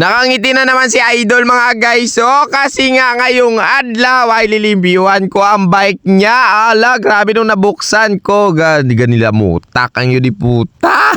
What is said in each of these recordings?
Nakangiti na naman si Idol mga guys. Oh, kasi nga ngayong adlaw ay lilimbiwan ko ang bike niya. Ala, grabe nung nabuksan ko. Gani ganila mutak ang yun di puta.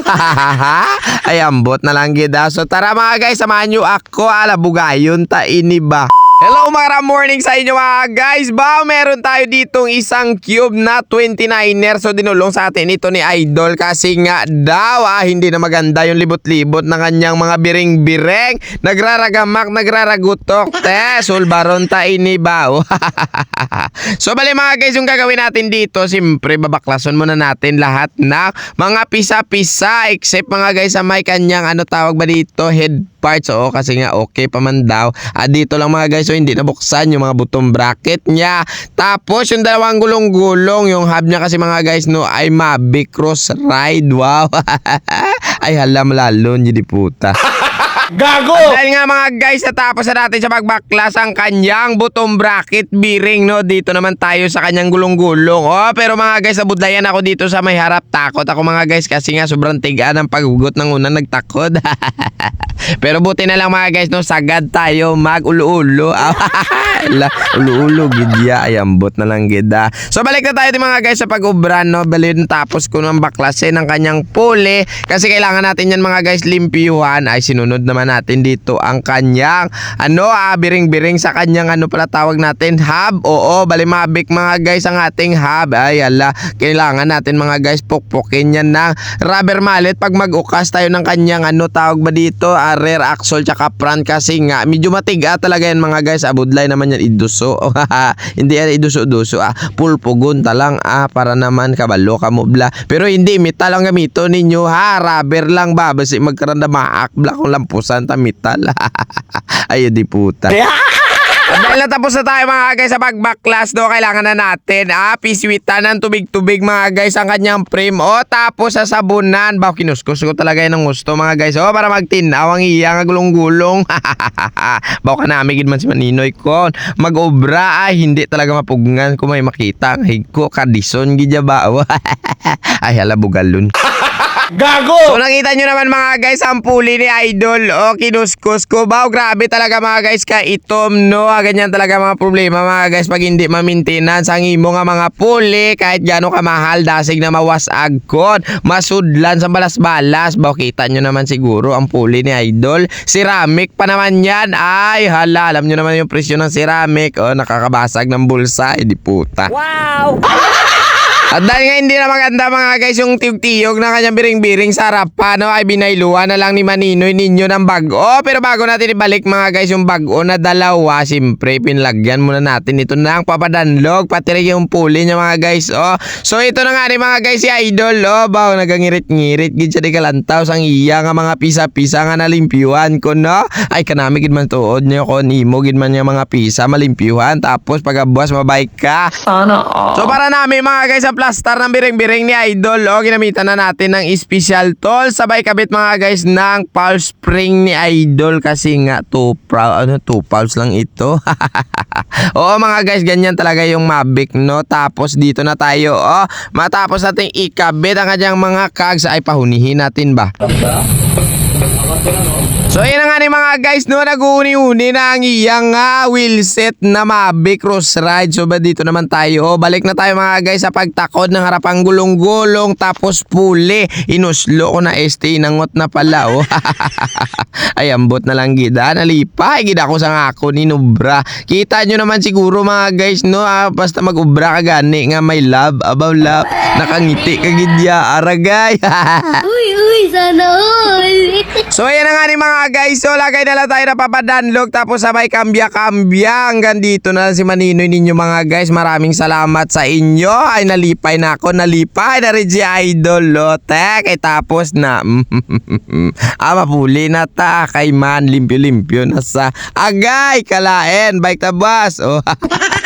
ay ambot na lang gida. So tara mga guys, samahan nyo ako. Ala, bugayon ta ini ba? Hello mga morning sa inyo mga guys. Ba meron tayo ditong isang cube na 29er so dinulong sa atin ito ni Idol kasi nga daw ah, hindi na maganda yung libot-libot ng kanyang mga biring-bireng. Nagraragamak nagraragutok. Te sulbaron ta ini ba? So bali mga guys yung gagawin natin dito simpre babaklason muna natin lahat ng mga pisa-pisa. Except mga guys sa may kanyang ano tawag ba dito? Head parts. Oo kasi nga okay pa man daw. Ah, dito lang mga guys so hindi nabuksan yung mga butong bracket niya tapos yung dalawang gulong-gulong yung hub niya kasi mga guys no ay Mavic Cross Ride wow ay halam lalo hindi puta Gago! dahil nga mga guys, natapos na natin sa pagbaklas ang kanyang butong bracket bearing, no? Dito naman tayo sa kanyang gulong-gulong. Oh, pero mga guys, nabudlayan ako dito sa may harap. Takot ako mga guys kasi nga sobrang tigaan ang paghugot ng unang nagtakod. pero buti na lang mga guys, no? Sagad tayo mag-ulo-ulo. La, ulo-ulo, gidya. Ay, ambot na lang gida. So, balik na tayo din mga guys sa pag-ubran, no? Balin tapos ko ng baklasin ng kanyang puli. Kasi kailangan natin yan mga guys limpiyuhan. Ay, sinunod naman natin dito ang kanyang ano, ah, biring-biring sa kanyang ano pala tawag natin, hub. Oo, bali mabik mga guys ang ating hub. Ay, ala, kailangan natin mga guys pukpukin yan ng rubber mallet pag mag-ukas tayo ng kanyang ano tawag ba dito, ah, rear axle tsaka front kasi nga medyo matiga talaga yan mga guys. Abudlay naman yan iduso. hindi yan iduso-duso ah. Pulpugon ta lang ah para naman kabalo kamubla. Pero hindi metal lang gamito ninyo ha. Rubber lang ba basi magkaroon na maakbla kung lampusan ta metal. Ayo di puta. Dahil natapos na tayo mga guys sa pagbaklas no, kailangan na natin ah, piswitan ng tubig-tubig mga guys ang kanyang frame. O tapos sasabunan. Ba, kinuskus ko talaga yan ng gusto mga guys. O para magtinaw ang iya nga gulong-gulong. Bawa ka namigid man si Maninoy ko. Mag-obra ay hindi talaga mapugngan kung may makita. Ang higko, kadison gidya ba? ay hala bugalun. Gago! So nakita nyo naman mga guys ang puli ni Idol o kinuskus ko ba grabe talaga mga guys ka itom no Ah, ganyan talaga mga problema mga guys. Pag hindi ma-maintenance ang imo nga mga puli kahit gaano kamahal dasig na mawasag kon. Masudlan sa balas-balas. Ba kita nyo naman siguro ang puli ni Idol. Ceramic pa naman yan. Ay hala alam nyo naman yung presyo ng ceramic. O nakakabasag ng bulsa. Eh di puta. Wow! at dahil nga hindi na maganda mga guys yung tiyog-tiyog na kanyang biring-biring sa harapan no, ay binailuan na lang ni Maninoy ninyo ng bago. Pero bago natin ibalik mga guys yung bago na dalawa, siyempre pinlagyan muna natin ito ng papadanlog pati rin yung puli niya mga guys. Oh. So ito na nga rin mga guys si Idol. Oh, bago nagangirit-ngirit gid siya di kalantaw sang iya nga mga pisa-pisa nga nalimpyuhan ko no. Ay kanami gid man tuod niyo ko nimo gid man niya mga pisa malimpyuhan tapos pagabuas mabay ka. Sana. So para namin mga guys ang plastar ng biring-biring ni Idol. O ginamitan na natin ng special tool. Sabay kabit mga guys ng pulse spring ni Idol. Kasi nga 2 proud ano 2 pulse lang ito. Oo mga guys ganyan talaga yung Mavic no? Tapos dito na tayo oh matapos nating ikabit ang kanyang mga cogs ay pahunihin natin ba. So yun na ni mga guys no nag-uni-uni na ang iyang nga wheelset na Mavic Cross Ride. So ba dito naman tayo. Oh, balik na tayo mga guys sa pagtakod ng harapang gulong-gulong tapos puli. Inuslo ko na este inangot na pala oh. Ay ambot na lang gida. Nalipay gida ko sa ngako ni Nubra. Kita nyo naman siguro mga guys no ah, basta mag-ubra ka gani nga may love about love. Nakangiti ka gidya aragay. Uy, uy, sana all. So ayan na nga ni mga guys. So lagay na lang tayo na papadanlog tapos sabay kambya-kambya. Hanggang dito na lang si Maninoy ninyo mga guys. Maraming salamat sa inyo. Ay nalipay na ako. Nalipay na rin si Idol. Lotek. Ay tapos na. ah mapuli na ta. Kay man limpyo-limpyo na sa agay kalaen. Bike tabas. Oh.